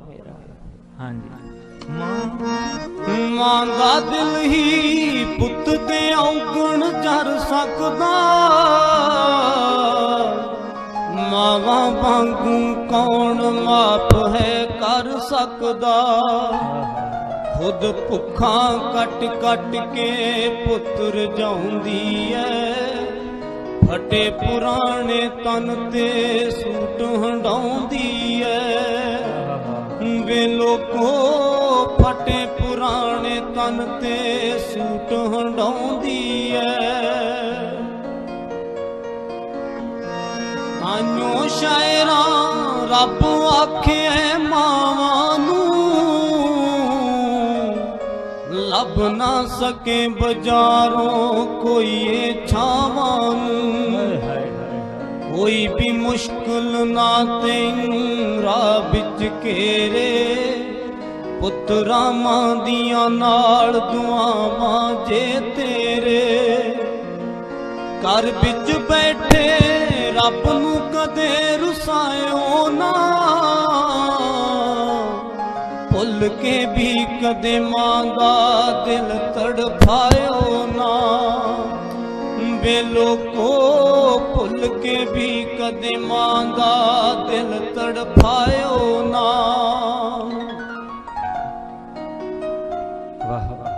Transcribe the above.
ਮੇਰਾ। ਹਾਂਜੀ। ਮਾਂ ਦਾ ਦਿਲ ਹੀ ਪੁੱਤ ਤੇ ਔਗਣ ਜਰ ਸਕਦਾ। ਮਾਵਾਂ ਵਾਂਗੂ ਕੌਣ ਮਾਪ ਹੈ ਕਰ ਸਕਦਾ। ਖੁਦ ਭੁੱਖਾਂ ਕੱਟ ਕੱਟ ਕੇ ਪੁੱਤਰ ਜਾਉਂਦੀ ਐ। ਫਟੇ ਪੁਰਾਣੇ ਤਨ ਤੇ ਸੂਟ ਵੇ ਲੋਕੋ ਫਟੇ ਪੁਰਾਣੇ ਤਨ ਤੇ ਸੂਟ ਹੰਡਾਉਂਦੀ ਐ। ਆਨੋ ਸ਼ਾਇਰਾਂ ਰੱਬ ਆਖੇ ਮਾਵਾਂ ਨੂੰ ਲੱਭ ਨਾ ਸਕੇ ਬਾਜ਼ਾਰੋਂ ਕੋਈ ਛਾਵਾਂ ਨੂੰ। ਕੋਈ ਵੀ ਮੁਸ਼ਕਲ ਨਾ ਤੈਨੂੰ ਰਾਹ ਵਿੱਚ ਘੇਰੇ। ਪੁੱਤਰਾਂ ਮਾਂ ਦੀਆਂ ਨਾਲ ਦੁਆਵਾਂ ਜੇ ਤੇਰੇ। ਘਰ ਵਿੱਚ ਬੈਠੇ ਰੱਬ ਨੂੰ ਕਦੇ ਰੁਸਾਇਓ ਨਾ। ਭੁੱਲ ਕੇ ਵੀ ਕਦੇ ਮਾਂ ਦਾ ਦਿਲ ਤੜਫਾਇਓ ਨਾ। ਵੇ ਲੋਕੋ ਭੁੱਲ ਕੇ ਵੀ ਕਦੇ ਮਾਂ ਦਾ ਦਿਲ ਤੜਫਾਇਓ ਨਾ। ਵਾਹ ਵਾਹ।